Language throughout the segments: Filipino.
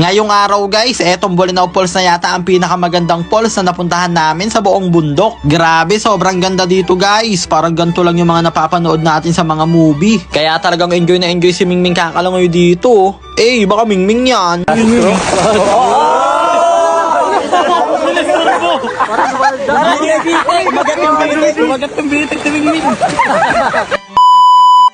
Ngayong araw guys, etong Bolinao Falls na yata ang pinakamagandang falls na napuntahan namin sa buong bundok. Grabe, sobrang ganda dito guys. Parang ganito lang yung mga napapanood natin sa mga movie. Kaya talagang enjoy na enjoy si Mingming Kakalangoy dito. Eh, baka Mingming yan.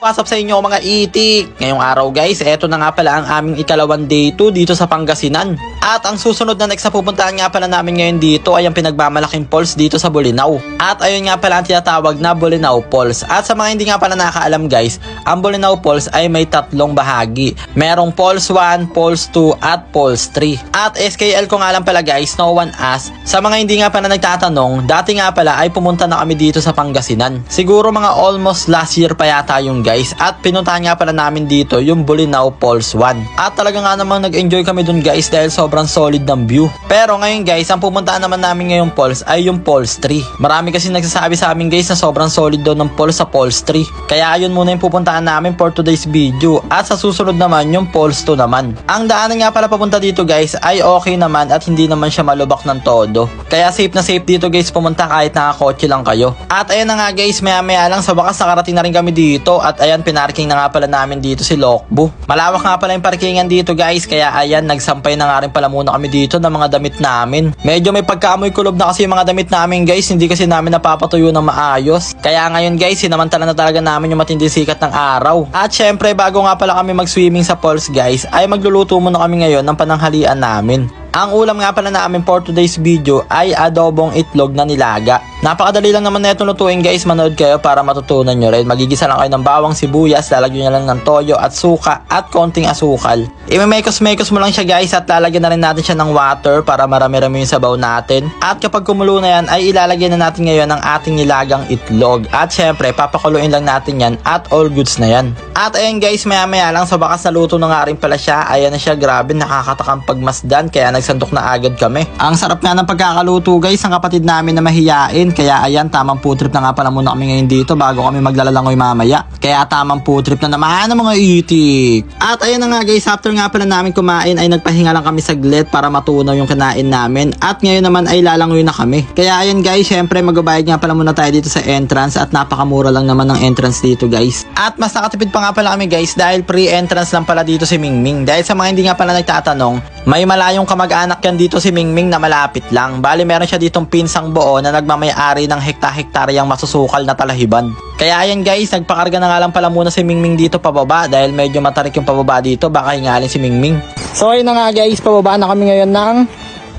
What's up sa inyo mga itik? Ngayong araw guys, eto na nga pala ang aming ikalawang day 2 dito sa Pangasinan. At ang susunod na next na pupuntahan nga pala namin ngayon dito ay ang pinagmamalaking falls dito sa Bolinao. At ayun nga pala ang tinatawag na Bolinao Falls. At sa mga hindi nga pala nakakaalam guys, ang Bolinao Falls ay may tatlong bahagi. Merong Falls 1, Falls 2 at Falls 3. At SKL ko nga lang pala guys, no one asked. Sa mga hindi nga pala nagtatanong, dati nga pala ay pumunta na kami dito sa Pangasinan. Siguro mga almost last year pa yata yung guys at pinuntahan nga pala namin dito yung Bolinao Falls 1. At talaga nga namang nag-enjoy kami dun guys dahil sobrang solid ng view. Pero ngayon guys, ang pumuntahan naman namin ngayong falls ay yung Falls 3. Marami kasi nagsasabi sa amin guys na sobrang solid daw ng falls sa Falls 3. Kaya ayun muna yung pupuntahan namin for today's video. At sa susunod naman yung Falls 2 naman. Ang daanan nga pala papunta dito guys ay okay naman at hindi naman siya malubak ng todo. Kaya safe na safe dito guys pumunta kahit nakakotse lang kayo. At ayun na nga guys, maya maya lang sa wakas nakarating na rin kami dito at ayan pinarking na nga pala namin dito si Lokbo. Malawak nga pala yung parkingan dito guys kaya ayan nagsampay na nga rin pala muna kami dito ng mga damit namin. Medyo may pagkaamoy kulob na kasi yung mga damit namin guys hindi kasi namin napapatuyo ng maayos. Kaya ngayon guys sinamantala na talaga namin yung matinding sikat ng araw. At syempre bago nga pala kami mag-swimming sa falls guys ay magluluto muna kami ngayon ng pananghalian namin. Ang ulam nga pala namin for today's video ay adobong itlog na nilaga. Napakadali lang naman na itong lutuin guys, manood kayo para matutunan nyo rin. Magigisa lang kayo ng bawang sibuyas, lalagyan nyo lang ng toyo at suka at konting asukal. Imemekos-mekos mo lang siya guys at lalagyan na rin natin siya ng water para marami-rami yung sabaw natin. At kapag kumulo na yan ay ilalagay na natin ngayon ang ating nilagang itlog. At syempre papakuluin lang natin yan at all goods na yan. At ayan guys, maya maya lang sa bakas na luto na nga rin pala siya. Ayan na siya, grabe nakakatakang pagmasdan kaya nagsandok na agad kami. Ang sarap nga ng pagkakaluto guys, ang kapatid namin na mahiyain. Kaya ayan, tamang food trip na nga pala muna kami ngayon dito bago kami maglalalangoy mamaya. Kaya tamang food trip na naman ng mga itik. At ayan na nga guys, after nga pala namin kumain ay nagpahinga lang kami saglit para matunaw yung kinain namin. At ngayon naman ay lalangoy na kami. Kaya ayan guys, syempre magbabayad nga pala muna tayo dito sa entrance at napakamura lang naman ng entrance dito guys. At mas nakatipid pa nga pala kami guys dahil free entrance lang pala dito si Mingming. Dahil sa mga hindi nga pala nagtatanong, may malayong kamag-anak yan dito si Mingming na malapit lang. Bali meron siya ditong pinsang buo na nagmamayari ng hekta-hektaryang masusukal na talahiban. Kaya ayan guys, nagpakarga na nga lang pala muna si Mingming dito pababa dahil medyo matarik yung pababa dito. Baka hingalin si Mingming. So ayun na nga guys, pababa na kami ngayon ng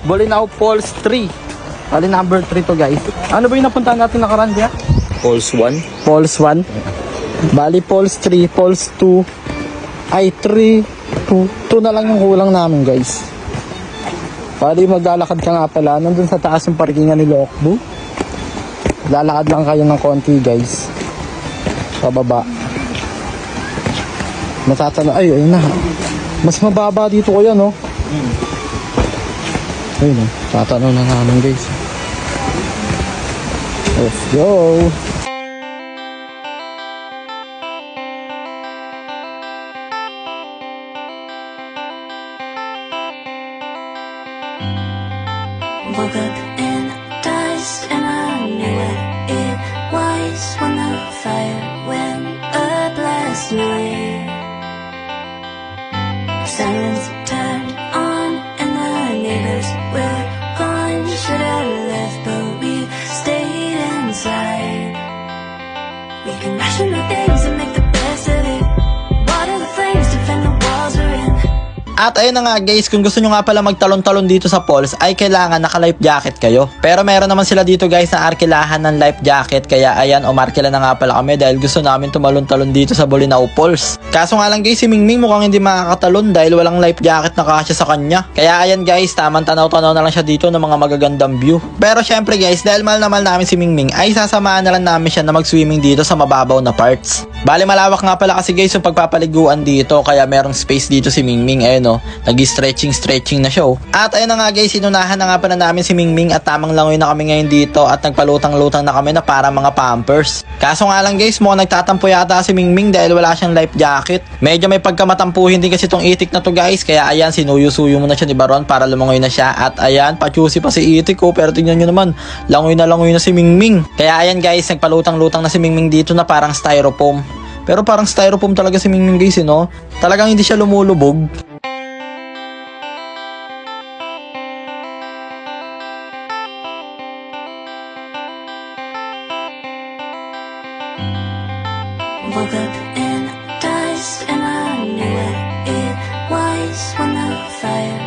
Bolinao Falls 3. Bali number 3 to guys. Ano ba yung napuntahan natin nakaraan diya? Falls 1. Falls 1. Bali Falls 3, Falls 2. Ay 3, 2. 2 na lang yung kulang namin guys. Bali maglalakad ka nga pala. Nandun sa taas yung parkingan ni Lokbu. Lalakad lang kayo ng konti guys. Pababa. Matatanong. Ay, ayun na. Mas mababa dito ko yan, no? Ayun, no? Tatanong na namin guys. Let's go. Woke up in dust and I knew what it was when the fire went up last night. Silence At ayun na nga guys, kung gusto nyo nga pala magtalon-talon dito sa falls, ay kailangan naka-life jacket kayo. Pero meron naman sila dito guys na arkilahan ng life jacket, kaya ayan, umarkila na nga pala kami dahil gusto namin tumalon-talon dito sa Bolinao Falls. Kaso nga lang guys, si Mingming mukhang hindi makakatalon dahil walang life jacket na kasya sa kanya. Kaya ayan guys, tamang tanaw-tanaw na lang siya dito ng mga magagandang view. Pero syempre guys, dahil mahal na mahal namin si Mingming, ay sasamahan na lang namin siya na mag-swimming dito sa mababaw na parts. Bale malawak nga pala kasi guys yung pagpapaliguan dito kaya merong space dito si Mingming ayun oh. Nag-stretching stretching na siya oh. At ayun na nga guys, sinunahan na nga pala namin si Mingming at tamang langoy na kami ngayon dito at nagpalutang-lutang na kami na para mga pampers. Kaso nga lang guys, mukhang nagtatampo yata si Mingming dahil wala siyang life jacket. Medyo may pagkamatampuhin din kasi tong itik na to guys kaya ayan sinuyo-suyo mo na siya ni Baron para lumangoy na siya at ayan pachusi pa si itik ko pero tingnan nyo naman langoy na langoy na si Mingming. Kaya ayan guys, nagpalutang-lutang na si Mingming dito na parang styrofoam. Pero parang styrofoam talaga si Mingming guys, eh, no? Talagang hindi siya lumulubog. Woke up in dust and I knew what it was when the fire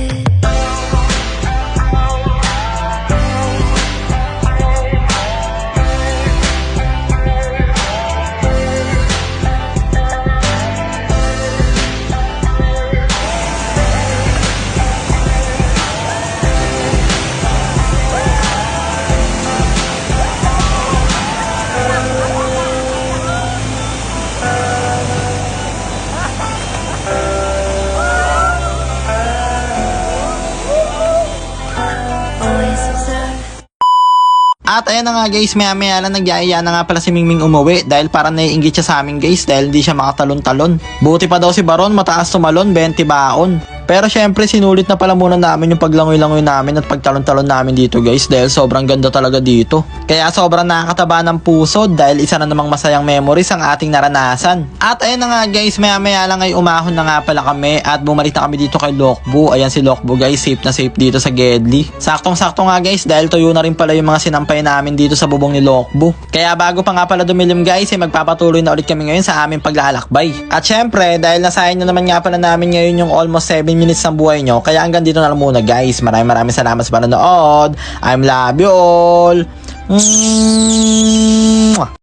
At ayan na nga guys, maya maya lang nagyayaya na nga pala si Mingming umuwi dahil parang naiingit siya sa amin guys dahil hindi siya makatalon-talon. Buti pa daw si Baron, mataas tumalon, 20 baon. Pero syempre sinulit na pala muna namin yung paglangoy-langoy namin at pagtalon-talon namin dito guys dahil sobrang ganda talaga dito. Kaya sobrang nakakataba ng puso dahil isa na namang masayang memories ang ating naranasan. At ayan na nga guys, maya maya lang ay umahon na nga pala kami at bumalik na kami dito kay Lokbu. Ayan si Lokbu guys, safe na safe dito sa Gedli. Saktong-sakto nga guys dahil tuyo na rin pala yung mga sinampay namin dito sa bubong ni Lokbu. Kaya bago pa nga pala dumilim guys, ay magpapatuloy na ulit kami ngayon sa aming paglalakbay. At syempre, dahil nasayang na naman nga pala namin ngayon yung almost 7 minutes ng buhay nyo, kaya hanggang dito na lang muna guys. Maraming maraming salamat sa panonood. I'm love you all. Mwah!